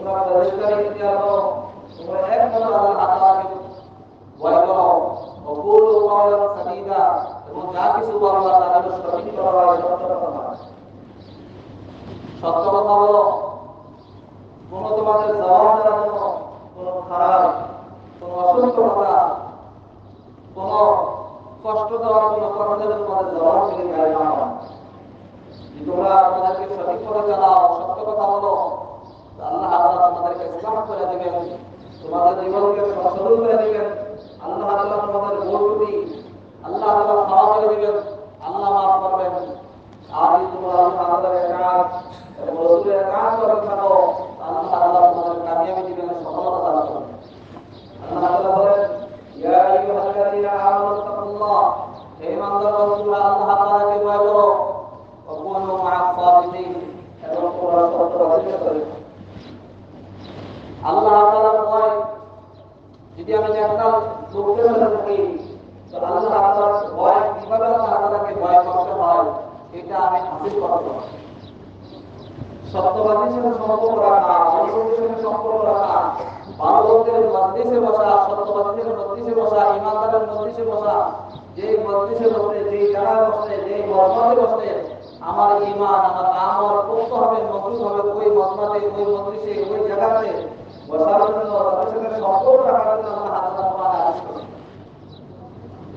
তোমরা পরিষ্কার ইখতিয়ার করো তোমরা একমাত্র আমার ইমান আমার আমল করতে হবে মজবুত হবে, ওই মর্মাতে ওই মজলিসে, ওই জায়গাতে।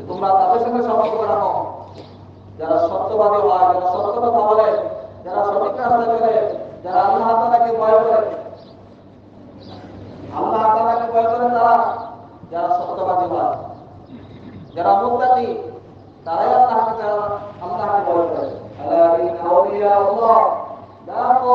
তোমরা তাদের সাথে সম্পর্ক রাখো যারা সত্যবাদী হয়, যারা সত্য কথা বলে, যারা সঠিক রাস্তায় চলে যারা আল্লাহ তাআলাকে ভয় করে আল্লাহ তাআলাকে ভয় করে তারা যারা সত্যবাদী হয় যারা মুত্তাকি তারাই আল্লাহকে যারা আল্লাহকে ভয় করে আলা ইন আউলিয়া আল্লাহ লা খাউফুন আলাইহিম ওয়া লা হুম ইয়াহজানুন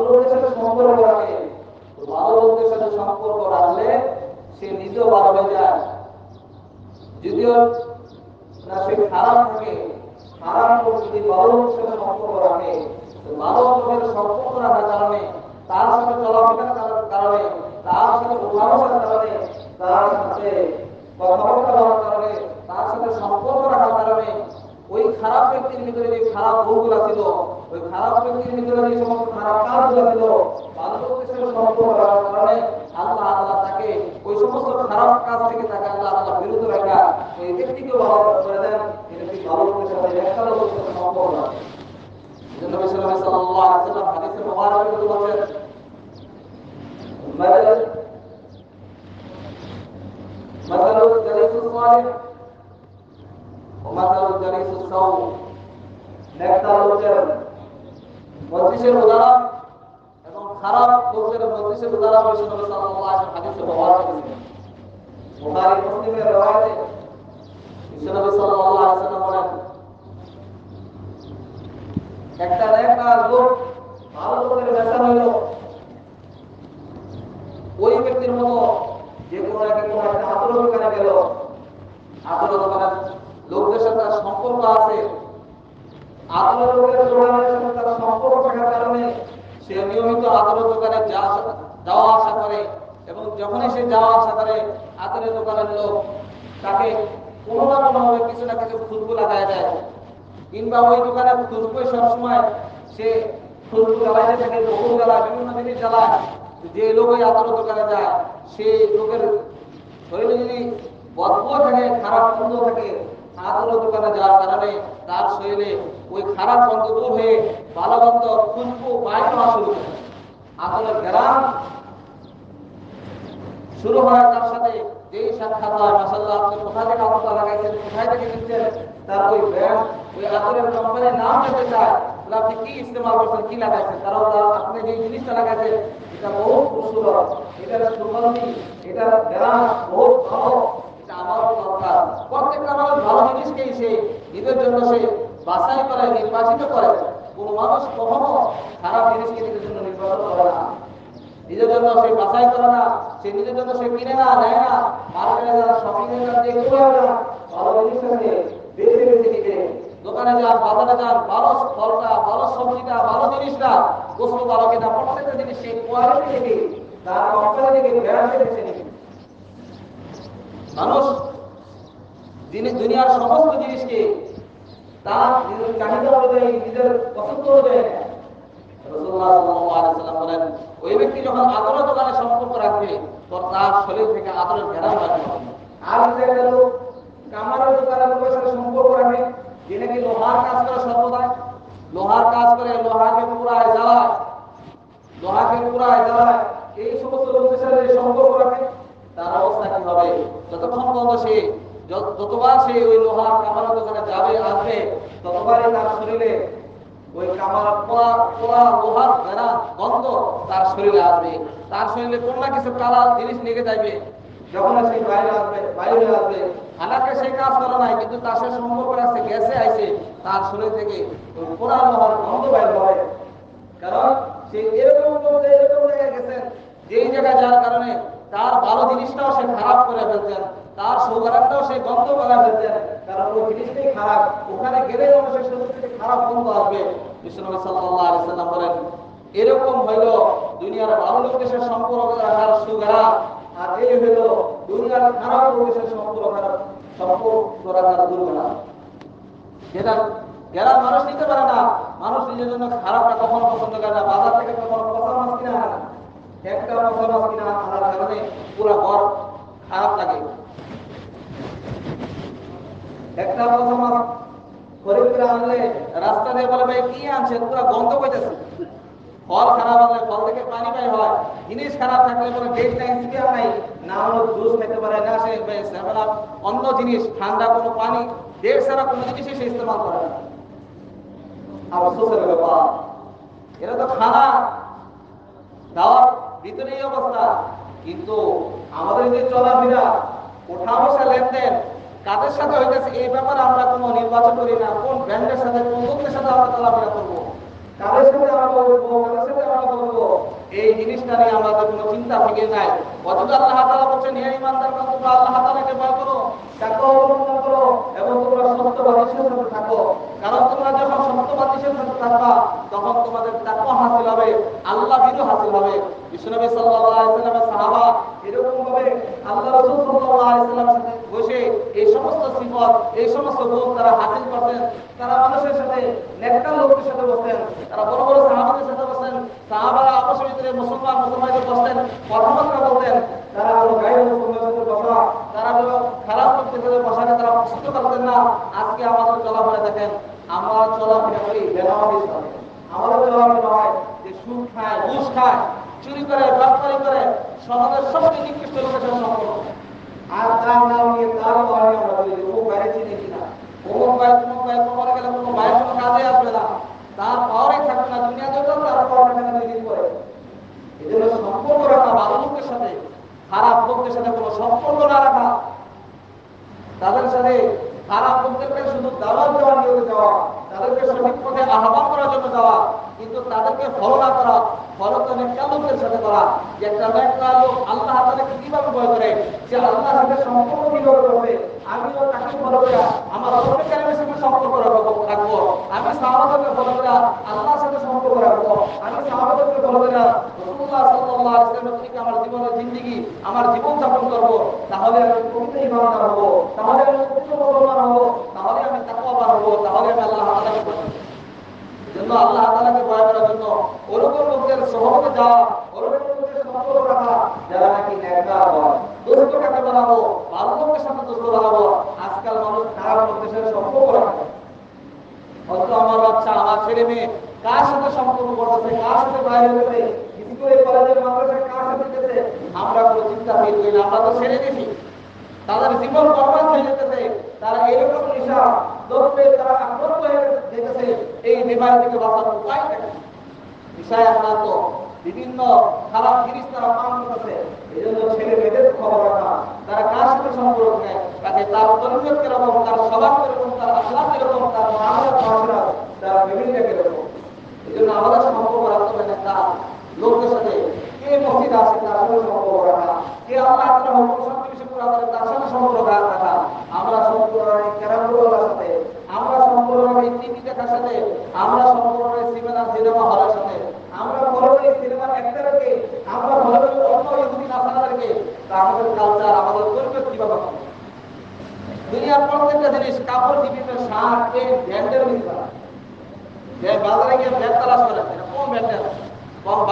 ভালো সাথে সম্পর্ক রাখে। ভালো সাথে সম্পর্ক রাখলে সে নিজেও ভালো হয়ে যায় যদিও না, সে খারাপ থাকে, খারাপ যদি ভালো সাথে সম্পর্ক রাখে ভালো সম্পর্ক রাখার কারণে, তার সাথে চলাফেরা কারণে, তার সাথে উঠাবসার কারণে, তার সাথে কথাবার্তা বলার কারণে, তার সাথে সম্পর্ক রাখার কারণে, ওই খারাপ ব্যক্তির ভিতরে যে খারাপ গুণগুলো ছিল ওই খারাপ ব্যক্তির ভিতরে যে সমস্ত খারাপ কাজগুলো ছিল ভালো লোকের সাথে সম্পর্ক রাখার কারণে আল্লাহ আল্লাহ তাকে ওই সমস্ত খারাপ কাজ থেকে তাকে আল্লাহ আল্লাহ বিরত রাখা ওই ব্যক্তিকে ভালো করে দেন এই ব্যক্তি ভালো লোকের সাথে একটা লোকের সাথে সম্পর্ক রাখে জন্য বিশ্বনবী সাল্লাল্লাহু আলাইহি ওয়াসাল্লাম হাদিসে মুবারকে বলেছেন مثل مثل الجليس الصالح ومثل الجليس السوء নেকটা লোকের মজলিসের উদাহরণ এবং খারাপ লোকের মজলিসের উদাহরণ বিশ্বনবী সাল্লাল্লাহু আলাইহি ওয়াসাল্লাম হাদিসে ব্যবহার করেছেন। মুসলিমের রওয়ায়ে বিশ্বনবী সাল্লাল্লাহু আলাইহি ওয়াসাল্লাম বলেন, একটা লোক ভালো লোকের একটা দোকানের লোকদের সাথে সম্পর্ক আছে সম্পর্ক থাকার কারণে সে নিয়মিত আতর দোকানে যাওয়া আসা করে এবং যখনই সে যাওয়া আসা করে আতরের দোকানের লোক তাকে কোনোভাবে কিছু না কিছু দেয়। কিংবা ওই দোকানে সবসময় সে থাকে বকুল জ্বালায় বিভিন্ন জিনিস জ্বালায়। যে লোক ওই আতর দোকানে যায়, সে লোকের শরীরে যদি বদবু থাকে, খারাপ গন্ধ থাকে। আতর দোকানে যাওয়ার কারণে তার শরীরে ওই খারাপ গন্ধ দূর হয়ে ভালো গন্ধ খুশবু বাইর হওয়া শুরু করে আতরের গ্রাম শুরু হয় তার সাথে যেই সাক্ষাৎ হয় মাসাল্লাহ আপনি কোথা থেকে আতরটা লাগাইছেন, কোথায় থেকে কিনছেন তার ওই ব্র্যান্ড ওই আতরের কোম্পানির নাম জানতে চায়, তাহলে আপনি কি ইস্তেমাল করছেন, কি লাগাইছেন? কারণ তার আপনি যে জিনিসটা লাগাইছেন, এটা বহুত সুন্দর এটার সুগন্ধি, এটার গ্রাম বহুত ভালো। এটা আমারও দরকার। প্রত্যেকটা মানুষ ভালো জিনিসকেই সে নিজের জন্য সে বাছাই করে নির্বাচিত করে কোন মানুষ কখনো খারাপ জিনিসকে নিজের জন্য নির্বাচন করে না। নিজের জন্য সে বাছাই করে না, সে নিজের জন্য সে কিনে না, নেয় না। মার্কেটে যারা শপিং এর কাছে হবে না, ভালো জিনিসটা সে বেছে বেছে নিবে দোকানে যান, বাজারে যান, ভালো ফলটা, ভালো সবজিটা, ভালো জিনিসটা গোস্ত ভালো কিনা প্রত্যেকটা জিনিস সেই কোয়ালিটি থেকে তার কোম্পানি থেকে ব্র্যান্ডে বেছে নিবে। মানুষ দুনিয়ার সমস্ত জিনিসকে লোকের লোহার কাজ করে লোহার কাজ করে লোহাকে পুরায় জ্বালায়। লোহাকে পুরায় জ্বালায়। এই সমস্ত লোকদের সাথে সম্পর্ক রাখে, তার অবস্থা কি হবে? যতক্ষণ পর্যন্ত সে যতবার সে ওই লোহার কামারের দোকানে যাবে, আসবে, ততবারই তার শরীরে ওই কামার পোড়া পোড়া লোহার বেড়া গন্ধ তার শরীরে আসবে। তার শরীরে কোন না কিছু কালা জিনিস লেগে যাবে যখন সে বাইরে আসবে বাইরে আসবে, হালাকে সে কাজ করে নাই, কিন্তু তার সম্পর্ক রাখছে গ্যাসে আইছে, তার শরীর থেকে লোহার গন্ধ বাইরে হবে। কারণ সে এরকম এরকম জায়গায় গেছেন, যেই জায়গায় যার কারণে তার ভালো জিনিসটাও সে খারাপ করে ফেলছেন। তার সৌগানটাও সে গন্ধ করে ফেলছেন কারণ ওই জিনিসটাই খারাপ। ওখানে গেলে মানুষের শরীর খারাপ গন্ধ আসবে। বিশ্বনবী সাল্লাল্লাহু আলাইহি বলেন, এরকম হইল দুনিয়ার ভালো লোকের সম্পর্ক রাখার সুগারা, আর এই হইল দুনিয়ার খারাপ লোকের সম্পর্ক সম্পর্ক রাখার দুর্গা যেটা যারা মানুষ নিতে পারে না, মানুষ নিজের জন্য খারাপটা কখনো পছন্দ করে না, বাজার থেকে কখনো পচা মাছ কিনে একটা পচা মাছ কিনে আনার কারণে পুরো ঘর খারাপ লাগে। একটা আনলে রাস্তা দিয়ে বলে, ভাই, কি আনছেন? পুরো গন্ধ ফল খারাপ হলে ফল থেকে পানি পাই হয়। জিনিস খারাপ থাকলে ডেট নাই না হলো জুস খেতে পারে, না সে অন্য জিনিস, ঠান্ডা কোনো পানি ডেট ছাড়া কোনো জিনিসই সে ইস্তেমাল করে না। ব্যাপার এটা তো খানা। দাওয়ার ভিতরে এই অবস্থা। কিন্তু আমাদের যে চলাফেরা ওঠা বসা লেনদেন, কাদের সাথে হইতেছে এই ব্যাপারে আমরা কোনো নির্বাচন করি না, কোন ব্র্যান্ডের সাথে, কোন লোকের সাথে আমরা চলাফেরা করব? করো এবং তোমরা কারণ তোমরা যখন সত্যবাদীর সাথে থাকবা তখন তোমাদের তাকওয়া হাসিল হবে, আল্লাহ বিরু হাসিল হবে। বিশ্বনবী সাল্লামের সাহাবা এরকম ভাবে আল্লাহ রাসূল বসে এই সমস্ত সিফত, এই সমস্ত গুণ তারা হাসিল করতেন তারা মানুষের সাথে, নেককার লোকদের সাথে বসতেন তারা বড় বড় সাহাবাদের সাথে বসতেন সাহাবারা আপসের ভিতরে মুসলমান, মুসলমানদের বসতেন, কথাবার্তা বলতেন। তারা কোনো গায়ের বসা তারা কোনো করতেন না। আজকে আমাদের চলাফেরা দেখেন। আমরা চলাফেরা করি বেনামাজির সাথে আমাদের চলাফেরা হয় যে সুদ খায়, ঘুষ খায়, চুরি করে বাটপারি করে, সমাজের সবচেয়ে নিকৃষ্ট লোকের সাথে আর তার নাম নিয়ে তার বাড়ি আমরা বলি যে ও বাইরে চিনি কিনা। অমুক ভাই তমুক ভাই কবরে গেলে কোনো ভাইয়ের কোনো কাজে আসবে না। তার পাওয়ারই থাকবে না দুনিয়া যত তার পাওয়ার না দিন পরে। এই সম্পর্ক রাখা ভালো লোকের সাথে, খারাপ লোকদের সাথে কোনো সম্পর্ক না রাখা। তাদের সাথে খারাপ লোকদেরকে শুধু দাওয়াত দেওয়া নিয়ে যাওয়া তাদেরকে সঠিক পথে আহ্বান করার জন্য যাওয়া, কিন্তু তাদেরকে ফলো না করা ফলো নেককার লোকদের সাথে করা, যে একটা নেককার লোক আল্লাহ তাদেরকে কীভাবে ভয় করে? যে আল্লাহর সাথে সম্পর্ক কীভাবে করবে? আমিও তাকে ফলো করে। আমার রবের কারিমের সাথে সম্পর্ক রাখব রাখব। আমি সাহাবাদেরকে ফলো করে। আল্লাহর সাথে সম্পর্ক রাখব। আমি সাহাবাদেরকে ফলো করে। আমার জীবনের জিন্দেগি আমার জীবন যাপন করব, তাহলে আমি পবিত্র ইমানদার হব তাহলে আমি মুসলমান হব তাহলে আমি তাকওয়াবান হব তাহলে আমি আল্লাহ তাআলাকে আল্লাহ তাআলাকে ভয় করার জন্য ওরকম লোকদের সহমতে যাওয়া আজকাল মানুষ খারাপ লোকদের সাথে সম্পর্ক রাখে। হয়তো আমার বাচ্চা, আমার ছেলে মেয়ে কার সাথে সম্পর্ক করতেছে, কার সাথে বাইরে স্কুলে কলেজে মাদ্রাসায় কার সাথে যেতে আমরা কোনো চিন্তা চিন্তা করি না, আমরা তো ছেড়ে দিছি। তাদের জীবন বরবাদ যেতেছে। তারা এরকম নেশা দ্রব্যে তারা আক্রান্ত যেতেছে। এই তারা বিভিন্ন আমাদের সম্পর্ক রাখতে হবে না। লোকদের সাথে কে মসজিদ আছে, তার সাথে রাখা। কে আল্লাহ তাআলা হুকুম সব কিছু তার সাথে সম্পর্ক রাখা। আমরা সম্পর্ক কেরামুল্লাহর সাথে, আমরা সম্পর্ক টিভি দেখার সাথে, আমরা সম্পর্ক সিনেমা সিনেমা হলের সাথে, আমরা ফলো করি সিনেমার অ্যাক্টরকে আমরা ফলো করি অন্য ইহুদি নাসারাদেরকে, তা আমাদের কালচার আমাদের পরিবেশ কীভাবে দুনিয়ার প্রত্যেকটা জিনিস কাপড়, বিভিন্ন শার্ট পেন্ট ব্র্যান্ডের ভিতরে বাজারে গিয়ে ব্যাগ তালাশ করে কোন ব্র্যান্ডের কম করে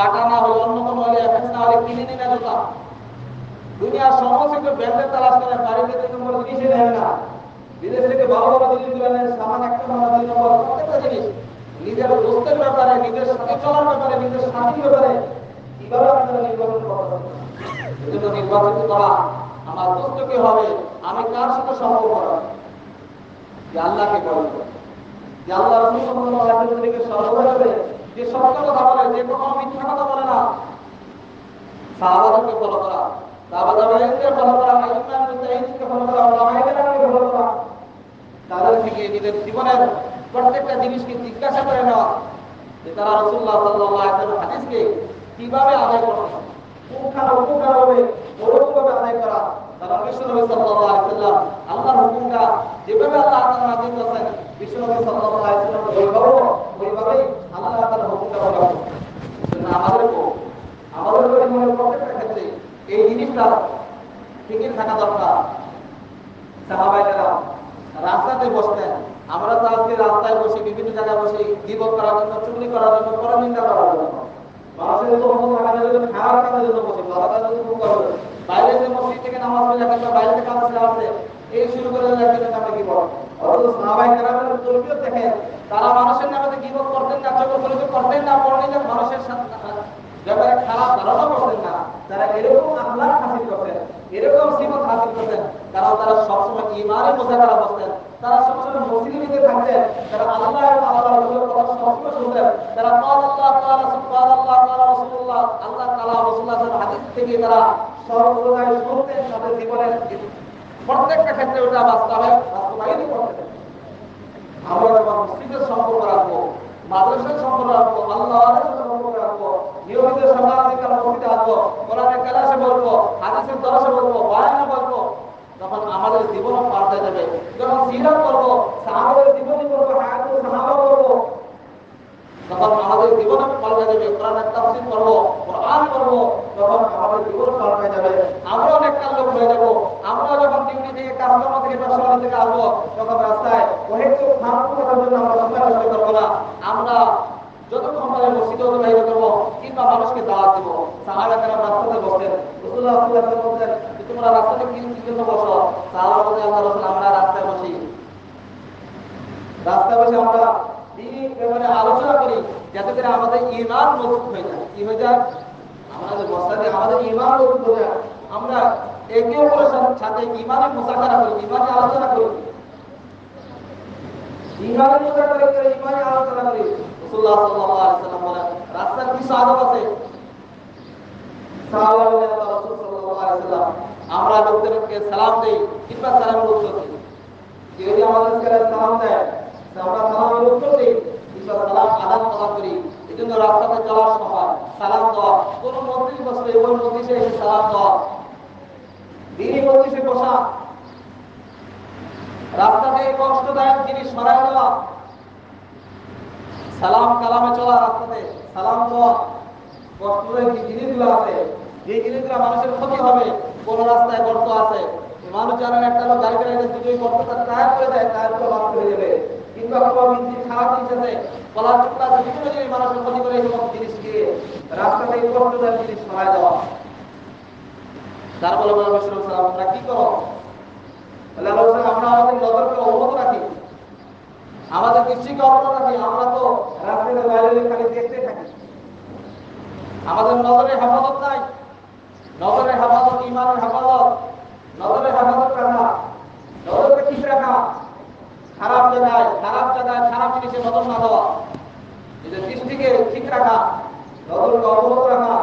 করা আমার দোস্তকে হবে, আমি কার সাথে সম্পর্ক রাখব যে আল্লাহকে বলব। আল্লাহ রসুল সাল্লাল্লাহু যে সত্য কথা বলে, যে কোনো মিথ্যা কথা বলে না। করা। করা প্রত্যেকটা জিনিসকে জিজ্ঞাসা করে কীভাবে আদায় উপকার হবে ওরকমভাবে আদায় করা তারা বিশ্বনবী সাল্লাল্লাহু আলাইহি সাল্লাম আল্লাহর হুকুমটা যেভাবে আল্লাহ তাআলা নাযিল করেছেন বিশ্বনবী সাল্লাল্লাহু আলাইহি সাল্লাম ওইভাবে ওইভাবেই আল্লাহ তাআলা হুকুমটা পালন করেন আমাদেরকে আমাদের জীবনের প্রত্যেকটা ক্ষেত্রে জিনিসটা ফিকির থাকা দরকার। রাস্তাতে বসতেন। আমরা তো আজকে রাস্তায় বসে বিভিন্ন জায়গায় বসে গিবত করার জন্য, চুগলি করার জন্য করার জন্য। মানুষের মন জন্য বাইরে থেকে নামাজ পড়ে বাইরে থেকে আসছে এই শুরু করে কি তারা মানুষের নামে গিবত করতেন না করতেন না মানুষের ব্যাপারে খারাপ ধারণা করতেন না। তারা এরকম আখলাক হাসিল করতেন, এরকম সিমত হাসিল করতেন কারণ তারা সবসময় ইমানের মোজাকারা বসতেন, তারা সবসময় মসজিদে থাকতেন, তারা আল্লাহ এবং আল্লাহ রাসূলের কথা সবসময় শুনতেন, তারা কাল আল্লাহ কাল রাসূল কাল আল্লাহ কাল রাসূলুল্লাহ, আল্লাহ তাআলা রাসূলুল্লাহ হাদিস থেকে তারা সর্বদাই শুনতেন, তাদের জীবনের প্রত্যেকটা ক্ষেত্রে ওটা বাস্তবে বাস্তবায়িত করতেন। আমরা যখন মসজিদের সম্পর্ক রাখব, মাদ্রাসার সম্পর্ক রাখব, আল্লাহর সাথে সম্পর্ক রাখব নিয়মিত থেকে মসজিদে আসব কোরআনের ক্লাসে বলব, হাদিসের দরসে বলব, বয়ানে বলব তখন আমাদের জীবন পাল্টে যাবে যখন সিরাত করব সাহাবাদের জীবনী করব হায়াতুল সাহাবা করব তখন আমাদের জীবন পাল্টে যাবে কোরআনের তাফসীর করব কোরআন করব তখন আমাদের জীবন পাল্টে যাবে আমরা অনেক কাল লোক হয়ে যাব, আমরা যখন ডিউটি থেকে কাজকর্ম থেকে ব্যবসা থেকে আসব, তখন রাস্তায় অহেতু খারাপ করার জন্য আমরা নষ্ট করব না, আমরা যতক্ষণ পারে মসজিদে অতিবাহিত করব কিংবা মানুষকে দাওয়াত দিব সাহাবা কেন রাস্তাতে বসেন রসুল্লাহ সাল্লাল্লাহু বলতেন তোমরা রাস্তাতে কি জন্য বসো? সাহাবা বলতে আল্লাহ রাসূল, আমরা রাস্তায় বসি। রাস্তায় বসে আমরা দিনই ব্যাপারে আলোচনা করি, যাতে করে আমাদের ইমান মজবুত হয়ে যায়। কি হয়ে যায়? আমাদের বসাতে, আমাদের ইমান মজবুত হয়ে যায়। আমরা একে অপরের সাথে ইমানের মোসাকারা করি ইমানের আলোচনা করি। ইমানের মোসাকারা করে ইমানের আলোচনা করি। রাসূলুল্লাহ সাল্লাল্লাহু আলাইহি বলেন, রাস্তার কিছু আদব আছে? সাহাবা বলেন আমরা লোকদেরকে সালাম দেই, কিংবা সালামের উত্তর দিই। কেউ যদি আমাদেরকে সালাম দেয় আমরা সালামের উত্তর দিই, কিংবা সালাম আদান প্রদান করি। এই জন্য রাস্তাতে চলার সময় সালাম দেওয়া, কোন মন্ত্রী বসলে ওই মন্ত্রীসে এসে সালাম দেওয়া। দিনই মন্ত্রীসে বসা। রাস্তাতে কষ্টদায়ক জিনিস সরাই দেওয়া। সালাম কালামে চলা রাস্তাতে সালাম দেওয়া। কষ্টদায়ক জিনিসগুলো আছে? যে জিনিসগুলো মানুষের ক্ষতি হবে, কোন রাস্তায় গর্ত আছে মানুষ জানেন একটা লোক গাড়ি গাড়ি দুটোই গর্ত তার টায়ার করে দেয় টায়ার করে বাদ হয়ে যাবে। কিন্তু কোনো জিনিস খারাপ জিনিস কলার টুকরা বিভিন্ন জিনিস মানুষের ক্ষতি করে সমস্ত জিনিসকে রাস্তাতে কষ্টদায়ক জিনিস সরাই দেওয়া। তার বলে বলে বসলাম সালাম আমরা কি করো? তাহলে আমরা আমাদের নজরকে অবগত রাখি। আমাদের দৃষ্টিকে অবগত রাখি, আমরা তো রাস্তাতে বাইরে খালি দেখতে থাকি। আমাদের নজরে হেফাজত নাই। নজরে হেফাজত ইমানের হেফাজত নজরের হেফাজত রাখা নজরকে ঠিক রাখা? খারাপ জায়গায় খারাপ জায়গায়, খারাপ জিনিসে নজর না দেওয়া। নিজের দৃষ্টিকে ঠিক রাখা, নজরকে অবগত রাখা।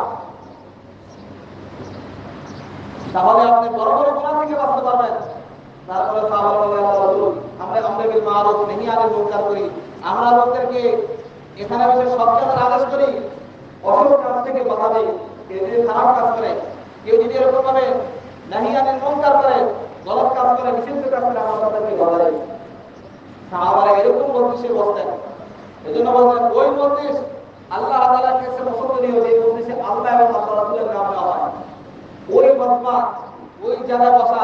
তাহলে আপনি বড় বড় গুণা থেকে বাঁচতে পারবেন। তারপরে আমরা আমরা বিল মারুফ নহি আনিল মুনকার করি। আমরা লোকদেরকে এখানে সব কাজের আদেশ করি অসুখ কাজ থেকে বাধা দেই। খারাপ কাজ করে। কেউ যদি এরকম ভাবে নাহি আনিল মুনকার করে, গলত কাজ করে, নিষিদ্ধ কাজ করে, আমরা তাদেরকে দেই সাহাবারা এরকম মজলিসে বসতেন। এজন্য বলতেন, ওই মজলিস আল্লাহ তাআলার কাছে পছন্দনীয় যে মজলিসে আল্লাহ এবং আল্লাহ রাসূলের নাম নেওয়া হয়। ওই মজমা, ওই জায়গায় বসা,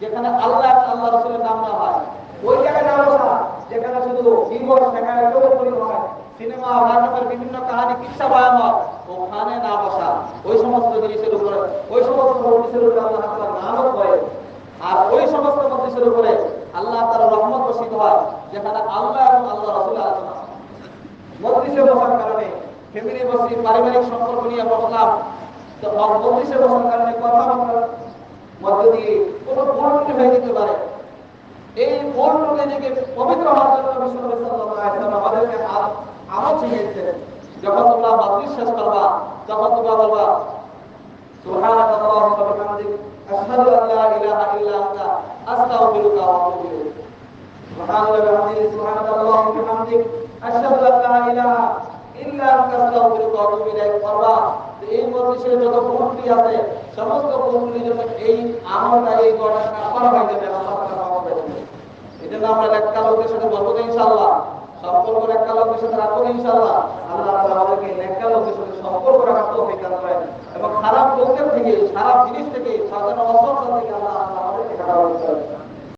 যেখানে আল্লাহ এবং আল্লাহ রাসূলের নাম নেওয়া হয়। ওই জায়গায় না বসা, যেখানে শুধু জীবন, সেখানে হয় সিনেমা, নাটকের বিভিন্ন কাহিনী, কিচ্ছা বয়ান হয়। ওখানে না বসা। ওই সমস্ত জিনিসের উপরে, ওই সমস্ত মজলিসের উপরে আল্লাহ তাআলা নামত করে। আর ওই সমস্ত মজলিসের উপরে আল্লাহ তার রহমত বসিত হয়, যেখানে আল্লাহ এবং আল্লাহ রাসূল আলোচনা হয়। মজলিসে বসার কারণে ফ্যামিলি বসি পারিবারিক সম্পর্ক নিয়ে বসলাম। তো বসার কারণে কথা বলার মধ্য দিয়ে কোনো ভুল হয়ে যেতে পারে। এই ভুল নিজেকে পবিত্র হওয়ার জন্য বিশ্বনবী সাল্লাল্লাহু আমাদেরকে আমল শিখিয়েছেন যখন তোমরা মজলিস শেষ করবা তখন তোমরা বলবা سبحانك اللهم وبحمدك أشهد أن لا إله إلا أنت أستغفرك وأتوب إليك سبحان الله وبحمده سبحانك اللهم وبحمدك أشهد أن لا إله إلا أنت أستغفرك وأتوب إليك করবা তো এই মজলিসে যত ভুলটি আছে সমস্ত ভুলগুলির জন্য এই আমলটা এই গণনা করা হয়ে যাবে আল্লাহ তাআলা মাফ করে দিবেন এই জন্য আমরা একটা লোকের সাথে বলবো তো ইনশাআল্লাহ সম্পর্ক রাখা লোকের সাথে রাখুন ইনশাআল্লাহ আল্লাহ তাআলা আমাদেরকে নেককার লোকের সাথে সম্পর্ক রাখার তৌফিক এবং খারাপ লোকদের থেকে, খারাপ জিনিস থেকে সাধারণ অসৎ থেকে আল্লাহ আমাদেরকে